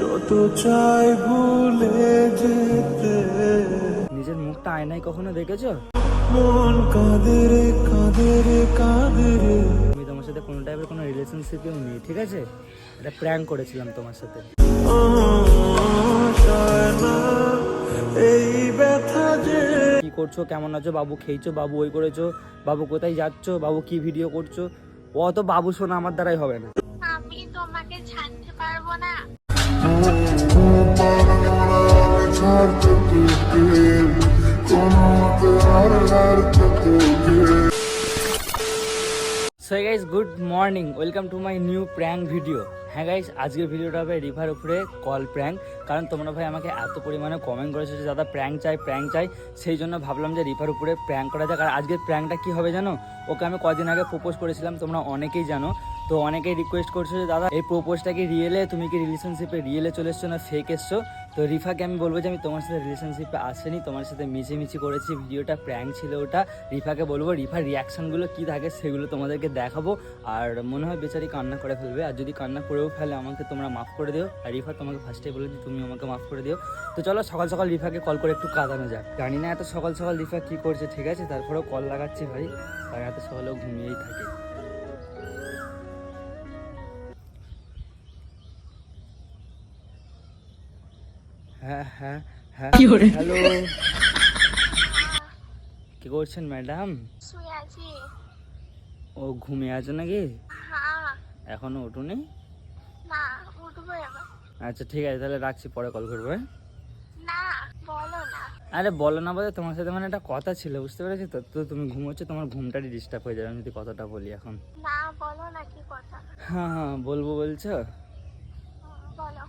যত চাই ভুলে যেতে। নিজের মুখটা আয়নায় কখনো দেখেছ? মন কাঁদে রে কাঁদে রে কাঁদে রে। আমি তোমার সাথে কোনো টাইপের কোনো রিলেশনশিপেও নেই ঠিক আছে? এটা প্র্যাঙ্ক করেছিলাম তোমার সাথে। এই ব্যথা যে। কি করছ কেমন আছো বাবু খেয়েছো বাবু ওই করেছ বাবু কোথায় যাচ্ছো বাবু কি ভিডিও করছ? অত বাবু শোনা আমার দ্বারাই হবে না। আমি তোমাকে ছাড়তে পারব না। So guys good morning welcome to my new prank video হ্যাঁ গাইস আজকের ভিডিওটা হবে রিভার উপরে কল প্র্যাঙ্ক কারণ তোমরা ভাই আমাকে এত পরিমাণে কমেন্ট করেছ যে দাদা প্র্যাঙ্ক চাই প্র্যাঙ্ক চাই। সেই জন্য ভাবলাম যে রিভার উপরে প্র্যাঙ্ক করা যাক। আর আজকের প্র্যাঙ্কটা কী হবে জানো? ওকে আমি কদিন আগে প্রপোজ করেছিলাম, তোমরা অনেকেই জানো। তো অনেকেই রিকোয়েস্ট করছ যে, দাদা, এই প্রপোজটা কি রিয়েলে তুমি কি রিলেশনশিপে রিয়েলে চলে এসছো না ফেক এসছো? তো রিফাকে আমি বলব যে, আমি তোমার সাথে রিলেশনশিপে আসেনি, তোমার সাথে মিছে মিছিমিছি করেছি, ভিডিওটা প্র্যাঙ্ক ছিল ওটা। রিফাকে বলব, রিফার রিয়াকশনগুলো কী থাকে সেগুলো তোমাদেরকে দেখাবো, আর মনে হয় বেচারি কান্না করে ফেলবে। আর যদি কান্না করেও ফেলে, আমাকে তোমরা মাফ করে দিও। আর রিফা তোমাকে ফার্স্টে বলে দিই, তুমি আমাকে মাফ করে দিও। তো চলো, সকাল সকাল রিফাকে কল করে একটু কাঁদানো যাক। জানি না এত সকাল সকাল রিফা কী করছে, ঠিক আছে? তারপরেও কল লাগাচ্ছি ভাই, আর এত সকালেও ঘুমিয়েই থাকে। হ্যাঁ হ্যাঁ হ্যাঁ। হ্যালো কি করছেন ম্যাডাম ও ঘুমিয়ে আছো নাকি? হ্যাঁ। এখনও উঠুনি? না উঠবো এবার। আচ্ছা ঠিক আছে তাহলে রাখছি পরে কল করব হ্যাঁ? বলো না। আরে বলো না বলে তোমার সাথে মানে একটা কথা ছিল বুঝতে পেরেছি তো? তো তুমি ঘুমোচ্ছ তোমার ঘুমটারই ডিস্টার্ব হয়ে যাবে আমি যদি কথাটা বলি এখন। না বলো না কি কথা। হ্যাঁ হ্যাঁ বলব বলছো? বলো।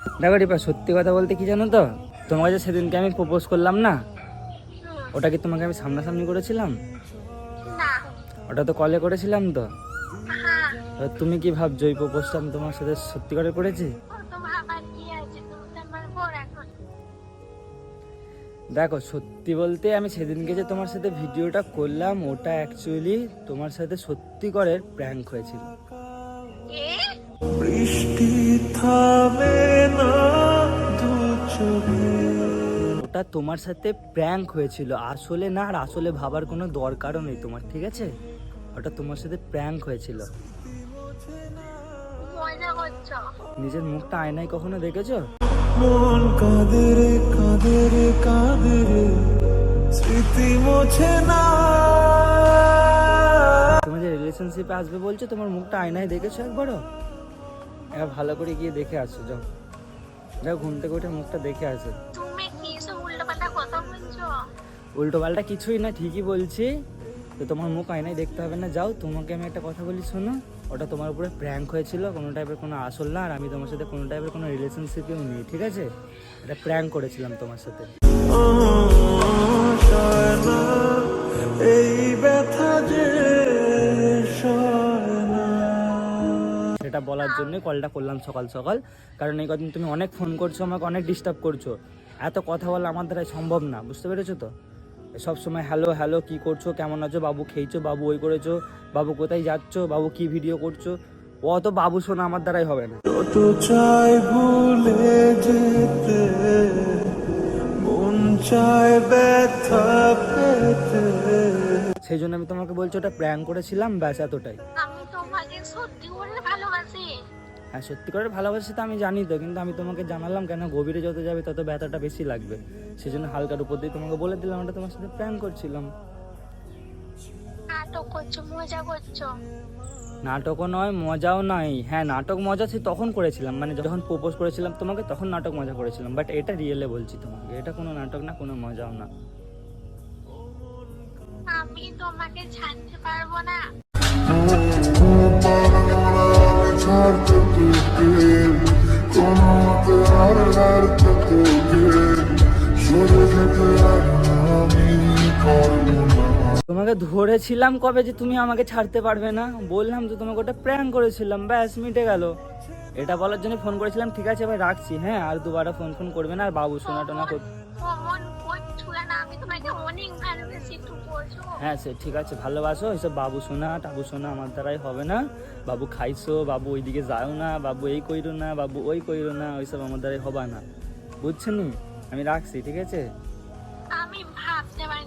দেখো রিপা সত্যি কথা বলতে কি জানো তো? তোমাকে যে সেদিনকে আমি প্রপোজ করলাম না ওটা কি তোমাকে আমি সামনাসামনি করেছিলাম? ওটা তো কলে করেছিলাম তো। হ্যাঁ। তুমি কি ভাবছ ওই প্রপোজটা আমি তোমার সাথে সত্যি করে করেছি? দেখো সত্যি বলতে আমি সেদিনকে যে তোমার সাথে ভিডিওটা করলাম ওটা অ্যাকচুয়ালি তোমার সাথে সত্যি করে প্র্যাঙ্ক হয়েছিল। বৃষ্টি থামে না দু চোখে। ওটা তোমার সাথে প্র্যাঙ্ক হয়েছিল। আসলে না আর আসলে ভাবার কোনো দরকারও নেই তোমার ঠিক আছে? ওটা তোমার সাথে প্র্যাঙ্ক হয়েছিল। নিজের মুখটা আয়নায় কখনো দেখেছ? মন কাঁদে রে কাঁদে রে কাঁদে রে। স্মৃতি মোছে না। তুমি যে রিলেশনশিপে আসবে বলছো তোমার মুখটা আয়নায় দেখেছ একবারও? এবার ভালো করে গিয়ে দেখে আসো যাও। যাও ঘুম থেকে উঠে মুখটা দেখে আসো। তুমি কি সব উল্টোপাল্টা কথা বলছো? উল্টো পাল্টা কিছুই না ঠিকই বলছি। তো তোমার মুখ আয়নায় দেখতে হবে না যাও তোমাকে আমি একটা কথা বলি শোনো। ওটা তোমার উপরে প্র্যাঙ্ক হয়েছিল কোনো টাইপের কোনো আসল না আর আমি তোমার সাথে কোনো টাইপের কোনো রিলেশনশিপেও নেই ঠিক আছে? এটা প্র্যাঙ্ক করেছিলাম তোমার সাথে। এই ব্যথা যে সেটা বলার জন্য কলটা করলাম সকাল সকাল। কারণ এই কদিন তুমি অনেক ফোন করছ আমাকে অনেক ডিস্টার্ব করছ। এত কথা বলা আমার দ্বারা সম্ভব না বুঝতে পেরেছ তো? সব সময় হ্যালো হ্যালো কি করছ কেমন আছো বাবু খেয়েছো বাবু ওই করেছ বাবু কোথায় যাচ্ছো বাবু কি ভিডিও করছ অত বাবু শোনা আমার দ্বারাই হবে না। চাই ভুলে যেতে মন চায় ব্যথা পেতে। সেই জন্য আমি তোমাকে বলছি ওটা প্র্যাঙ্ক করেছিলাম ব্যাস এতটাই। আমি তোমাকে সত্যি হ্যাঁ সত্যি করে ভালোবাসি তো আমি জানি তো কিন্তু আমি তোমাকে জানালাম কেন গভীরে যত যাবে তত ব্যথাটা বেশি লাগবে। সেই জন্য হালকার উপর দিয়ে তোমাকে বলে দিলাম ওটা তোমার সাথে প্র্যাঙ্ক করছিলাম। নাটক করছ মজা করছ? নাটকও নয় মজাও নয় হ্যাঁ নাটক মজা সে তখন করেছিলাম মানে যখন প্রপোজ করেছিলাম তোমাকে তখন নাটক মজা করেছিলাম। বাট এটা রিয়েলে বলছি তোমাকে এটা কোনো নাটক না কোনো মজাও না। আমি তোমাকে ছাড়তে পারব না। তোমাকে ধরেছিলাম কবে যে তুমি আমাকে ছাড়তে পারবে না? বললাম তো তোমাকে ওটা প্র্যাঙ্ক করেছিলাম, ব্যাস মিটে গেল। এটা বলার জন্য ফোন করেছিলাম, ঠিক আছে ভাই, রাখছি। হ্যাঁ আর দুবারা ফোন ফোন করবে না, আর বাবু শোনা টোনা কর- হ্যাঁ সে ঠিক আছে ভালোবাসো। এইসব বাবু সোনা টাবু সোনা আমার দ্বারাই হবে না। বাবু খাইছো বাবু ওইদিকে যাও না বাবু এই কইরো না বাবু ওই কইরো না ওইসব আমার দ্বারাই হবে না। বুঝছেন? আমি রাখছি ঠিক আছে?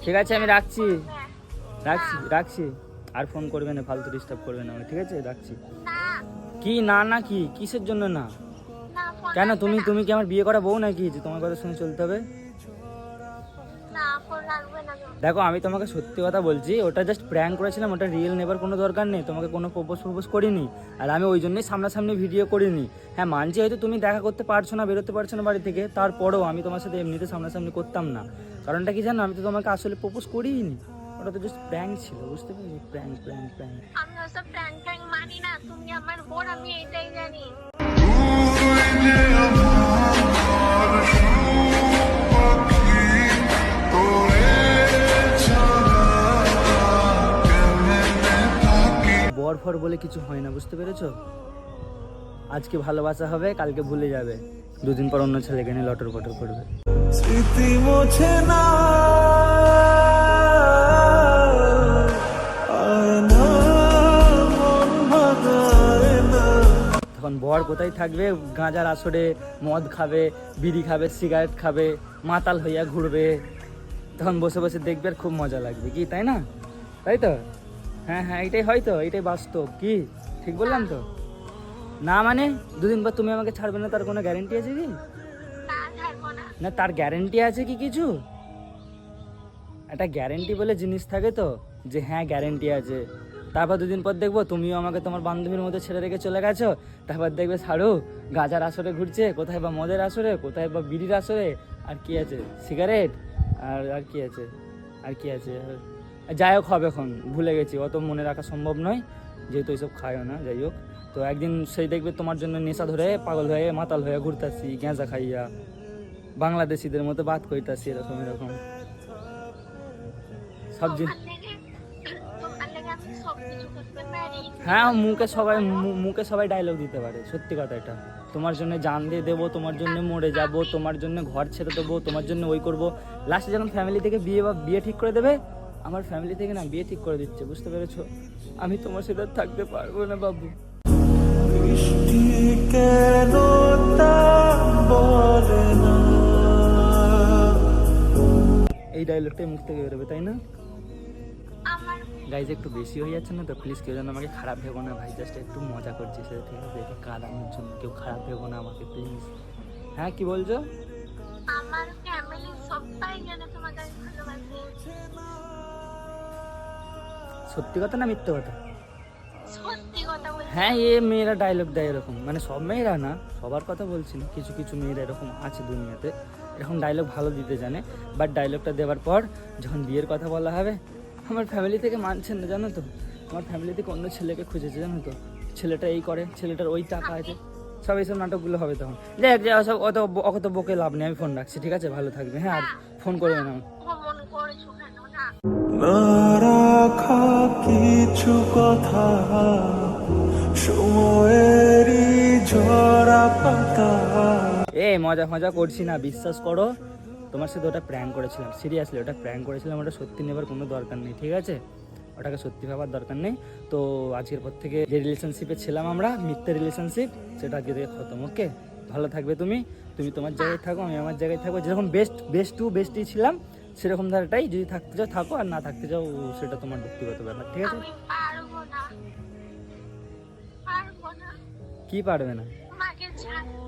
ঠিক আছে, আমি রাখছি। হ্যাঁ। রাখছি রাখছি। আর ফোন করবে না ফালতু ডিস্টার্ব করবে না ঠিক আছে? রাখছি। কি না না কি? কিসের জন্য না? কেন তুমি তুমি কি আমার বিয়ে করা বউ নাকি? যে তোমার কথা শুনে চলতে হবে। দেখো আমি তোমাকে সত্যি কথা বলছি ওটা জাস্ট প্র্যাঙ্ক করেছিলাম ওটা রিয়েল নেবার কোনো দরকার নেই তোমাকে কোনো প্রপোজ প্রপোজ করিনি আর আমি ওই জন্যই সামনাসামনি ভিডিও করিনি। হ্যাঁ মানছি হয়তো তুমি দেখা করতে পারছ না বেরোতে পারছ না বাড়ি থেকে তারপরেও আমি তোমার সাথে এমনিতে সামনাসামনি করতাম না। কারণটা কি জানো আমি তো তোমাকে আসলে প্রপোজ করিনি ওটা তো জাস্ট প্র্যাঙ্ক ছিল বুঝতে পারলি প্র্যাঙ্ক প্র্যাঙ্ক প্র্যাঙ্ক আমি ওসব প্র্যাঙ্ক ট্যাঙ্ক মানি না তুমি আমার বোন আমি এটাই জানি। ফর বলে কিছু হয় না বুঝতে পেরেছ? আজকে ভালোবাসা হবে কালকে ভুলে যাবে। দুদিন পর অন্য ছেলেকে নিয়ে লটর পটর করবে। স্মৃতি মোছে না। তখন বর কোথায় থাকবে? গাঁজার আসরে মদ খাবে বিড়ি খাবে সিগারেট খাবে মাতাল হইয়া ঘুরবে। তখন বসে বসে দেখবে আর খুব মজা লাগবে কি তাই না? তাই তো? হ্যাঁ হ্যাঁ এটাই হয়তো এটাই বাস্তব। কি? ঠিক বললাম তো? না মানে দুদিন পর তুমি আমাকে ছাড়বে না তার কোনো গ্যারেন্টি আছে কি? না তার গ্যারেন্টি আছে কি কিছু? একটা গ্যারেন্টি বলে জিনিস থাকে তো যে হ্যাঁ গ্যারেন্টি আছে। তারপর দুদিন পর দেখব তুমিও আমাকে তোমার বান্ধবীর মধ্যে ছেড়ে রেখে চলে গেছো। তারপর দেখবে ছাড়ো গাজার আসরে ঘুরছে কোথায় বা মদের আসরে কোথায় বা বিড়ির আসরে আর কি আছে? সিগারেট আর আর কি আছে? আর কি আছে? যাই হোক, হবে এখন। ভুলে গেছি, অত মনে রাখা সম্ভব নয়। যেহেতু এইসব খায়ও না, যাই হোক। তো একদিন সেই দেখবে তোমার জন্য নেশা ধরে পাগল হয়ে মাতাল হয়ে ঘুরতাছি গেঁজা খাইয়া। বাংলাদেশিদের মতো বাদ কইতাছি, এরকম এরকম। সব হ্যাঁ মুখে সবাই মুখে সবাই ডায়লগ দিতে পারে, সত্যি কথা এটা। তোমার জন্য জান দিয়ে দেবো, তোমার জন্য মরে যাব, তোমার জন্য ঘর ছেড়ে দেবো, তোমার জন্য ওই করব। লাস্টে যখন ফ্যামিলি থেকে বিয়ে বা বিয়ে ঠিক করে দেবে আমার ফ্যামিলি থেকে না বিয়ে ঠিক করে দিচ্ছে বুঝতে পেরেছ? আমি তোমার সাথে থাকতে পারব না বাবু। এই ডায়লগটাই মুখ থেকে বেরোবে তাই না? গাইজ একটু বেশি হয়ে যাচ্ছে না তো? প্লিজ কেউ যেন আমাকে খারাপ ভেবো না ভাই। জাস্ট একটু মজা করছি সে ঠিক আছে? কাঁদানোর জন্য কেউ খারাপ ভেবো না আমাকে প্লিজ হ্যাঁ কি বলছো? আমার ফ্যামিলি সবাই জানে তোমাকে ভালোবাসি। সত্যি কথা না মিথ্যে কথা? হ্যাঁ এ মেয়েরা ডায়লগ দেয় এরকম। মানে সব মেয়েরা না সবার কথা বলছি না। কিছু কিছু মেয়েরা এরকম আছে দুনিয়াতে। এরকম ডায়লগ ভালো দিতে জানে। বাট ডায়লগটা দেওয়ার পর যখন বিয়ের কথা বলা হবে আমার ফ্যামিলি থেকে মানছেন না জানো তো? আমার ফ্যামিলি থেকে অন্য ছেলেকে খুঁজেছে জানো তো? ছেলেটা এই করে ছেলেটার ওই টাকা আছে। সব এইসব নাটকগুলো হবে তখন। দেখ যে সব অত অত বকে লাভ নেই আমি ফোন রাখছি ঠিক আছে? ভালো থাকবে। হ্যাঁ আর ফোন করবে না কিছু কথা, সময়েরই ঝরা পাতা। এ, মজা মজা করছি না, বিশ্বাস করো। তোমার সাথে ওটা প্র্যাঙ্ক করেছিলাম সিরিয়াসলি ওটা প্র্যাঙ্ক করেছিলাম, ওটা সত্যি নেবার কোনো দরকার নেই, ঠিক আছে? ওটাকে সত্যি ভাবার দরকার নেই। তো আজকের পর থেকে যে রিলেশনশিপে ছিলাম আমরা, মিথ্যে রিলেশনশিপ সেটা আজকে থেকে খতম ওকে ভালো থাকবে তুমি তুমি তোমার জায়গায় থাকো, আমি আমার জায়গায় থাকব। যেরকম বেস্ট বেস্ট টু বেস্টই ছিলাম সেরকম ধারাটাই যদি থাকতে চাও থাকো আর না থাকতে চাও সেটা তোমার ব্যক্তিগত ব্যাপার ঠিক আছে? কি পারবে না। তোমাকে ছাড়তে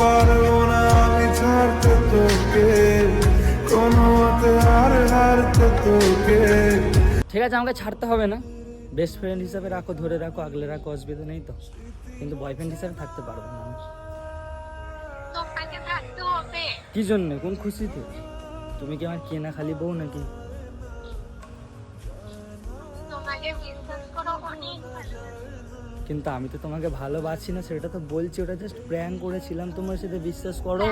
পারব না? আমি ছাড়তে। তোকে কোনো মতে হারতে তোকে ঠিক আছে আমাকে ছাড়তে হবে না। বেস্ট ফ্রেন্ড হিসাবে রাখো ধরে রাখো আগলে রাখো অসুবিধা নেই তো। কিন্তু বয়ফ্রেন্ড হিসাবে থাকতে পারব না। কি জন্য? কোন খুশিতে? তুমি কি আমার কেনা খালি বউ নাকি? কিন্তু আমি তো তোমাকে ভালোবাসি না সেটা তো বলছি। ওটা জাস্ট প্র্যাঙ্ক করেছিলাম তোমার সাথে বিশ্বাস করো।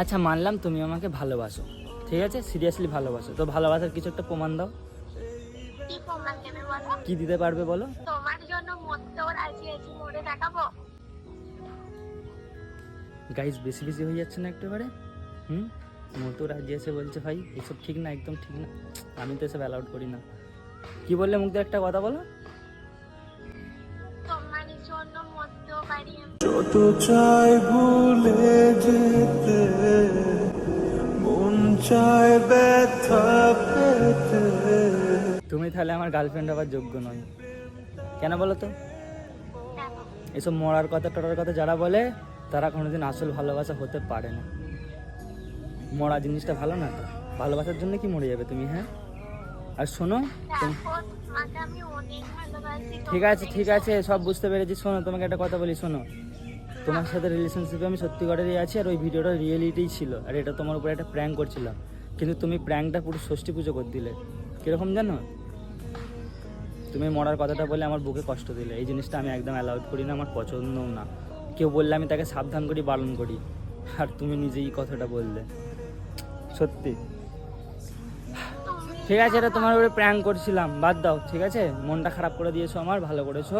আচ্ছা মানলাম তুমি আমাকে ভালোবাসো। ঠিক আছে? সিরিয়াসলি ভালোবাসো। তো ভালোবাসার কিছু একটা প্রমাণ দাও। কি দিতে পারবে বলো? তোমার জন্য মরতেও রাজি আছি মরে দেখাবো? গাইজ বেশি বেশি হয়ে যাচ্ছে না একেবারে? হুম? মতো রাজি আছে বলছে ভাই এসব ঠিক না একদম ঠিক না। আমি তো এসব অ্যালাউড করি না। কি বললে মুখ দিয়ে একটা কথা বলো? যত চাই ভুলে যেতে মন চায় ব্যথা পেতে। তুমি তাহলে আমার গার্লফ্রেন্ড হবার যোগ্য নয়। কেন বলো তো? এসব মরার কথা টরার কথা যারা বলে তারা কোনোদিন আসল ভালোবাসা হতে পারে না। মরা জিনিসটা ভালো না তো? ভালোবাসার জন্য কি মরে যাবে তুমি হ্যাঁ? আর শোনো ঠিক আছে ঠিক আছে সব বুঝতে পেরেছি। শোনো তোমাকে একটা কথা বলি শোনো। তোমার সাথে রিলেশনশিপে আমি সত্যি করেই আছি আর ওই ভিডিওটা রিয়েলিটিই ছিল আর এটা তোমার উপরে একটা প্র্যাঙ্ক করছিলাম। কিন্তু তুমি প্র্যাঙ্কটা পুরো ষষ্ঠী পুজো করে দিলে। কীরকম জানো? তুমি মরার কথাটা বলে আমার বুকে কষ্ট দিলে। এই জিনিসটা আমি একদম অ্যালাউড করি না আমার পছন্দও না। কেউ বললে আমি তাকে সাবধান করি বারণ করি। আর তুমি নিজেই কথাটা বললে। সত্যি। ঠিক আছে, এটা তোমার উপরে প্র্যাঙ্ক করছিলাম। বাদ দাও, ঠিক আছে? মনটা খারাপ করে দিয়েছ আমার, ভালো করেছ।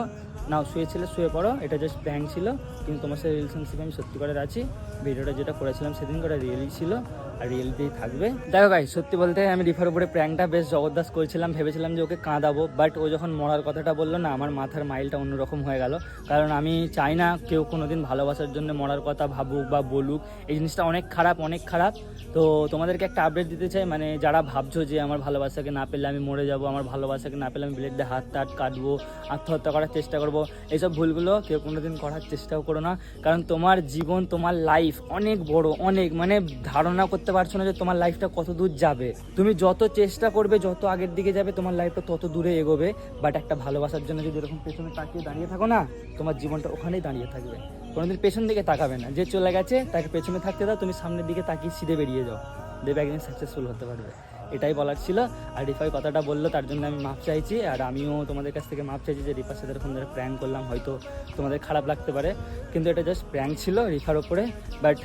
নাও শুয়েছিলে শুয়ে পড়ো। এটা জাস্ট প্র্যাঙ্ক ছিল। কিন্তু তোমার সাথে রিলেশনশিপে আমি সত্যি করে আছি ভিডিওটা যেটা করেছিলাম সেদিন করে রিয়েলি ছিল। আর রিয়েলিতেই থাকবে। দেখো ভাই সত্যি বলতে আমি রিফার উপরে প্র্যাঙ্কটা বেশ জবরদস্ত করেছিলাম, ভেবেছিলাম যে ওকে কাঁদাবো বাট ও যখন মরার কথাটা বলল, না, আমার মাথার মাইলটা অন্যরকম হয়ে গেল। কারণ আমি চাই না কেউ কোনোদিন ভালোবাসার জন্য মরার কথা ভাবুক বা বলুক। এই জিনিসটা অনেক খারাপ অনেক খারাপ। তো তোমাদেরকে একটা আপডেট দিতে চাই মানে যারা ভাবছ যে আমার ভালোবাসাকে না পেলে আমি মরে যাব, আমার ভালোবাসাকে না পেলে আমি ব্লেড দিয়ে হাত টাট কাটবো, আত্মহত্যা করার চেষ্টা করব, এইসব ভুলগুলো কেউ কোনোদিন করার চেষ্টাও করো না। কারণ তোমার জীবন, তোমার লাইফ অনেক বড়, অনেক মানে ধারণা করতে পারছ না যে তোমার লাইফটা কত দূর যাবে। তুমি যত চেষ্টা করবে, যত আগের দিকে যাবে, তোমার লাইফটা তত দূরে এগোবে। বাট একটা ভালোবাসার জন্য যদি এরকম পেছনে তাকিয়ে দাঁড়িয়ে থাকো না, তোমার জীবনটা ওখানেই দাঁড়িয়ে থাকবে। কোনোদিন পেছন দিকে তাকাবে না। যে চলে গেছে, তাকে পেছনে থাকতে দাও, তুমি সামনের দিকে তাকিয়ে সিধে বেরিয়ে যাও। দেবে একদিন সাকসেসফুল হতে পারবে। এটাই বলার ছিল। আর রিফাই কথাটা বলল, তার জন্য আমি মাপ চাইছি। আর আমিও তোমাদের কাছ থেকে মাপ চাইছি যে রিফার সাথে এরকম ধরে প্র্যাঙ্ক করলাম, হয়তো তোমাদের খারাপ লাগতে পারে। কিন্তু এটা জাস্ট প্র্যাঙ্ক ছিল রিফার ওপরে বাট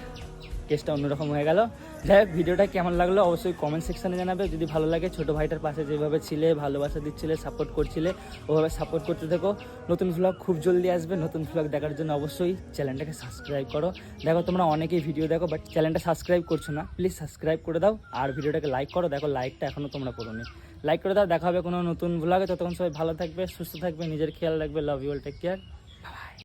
কেসটা অন্যরকম হয়ে গেল। যাই ভিডিওটা কেমন লাগল অবশ্যই কমেন্ট সেকশানে জানাবে। যদি ভালো লাগে, ছোটো ভাইটার পাশে যেভাবে ছিলে, ভালোবাসা দিচ্ছিলে সাপোর্ট করছিলে, ওভাবে সাপোর্ট করতে থাকো। নতুন ভ্লগ খুব জলদি আসবে। নতুন ভ্লগ দেখার জন্য অবশ্যই চ্যানেলটাকে সাবস্ক্রাইব করো। দেখো, তোমরা অনেকেই ভিডিও দেখো বাট চ্যানেলটা সাবস্ক্রাইব করছ না। প্লিজ সাবস্ক্রাইব করে দাও আর ভিডিওটাকে লাইক করো। দেখো লাইকটা এখনও তোমরা করো লাইক করে দাও, দেখা হবে কোনো নতুন ভ্লগে ততক্ষণ সবাই ভালো থাকবে, সুস্থ থাকবে, নিজের খেয়াল রাখবে। Love you take care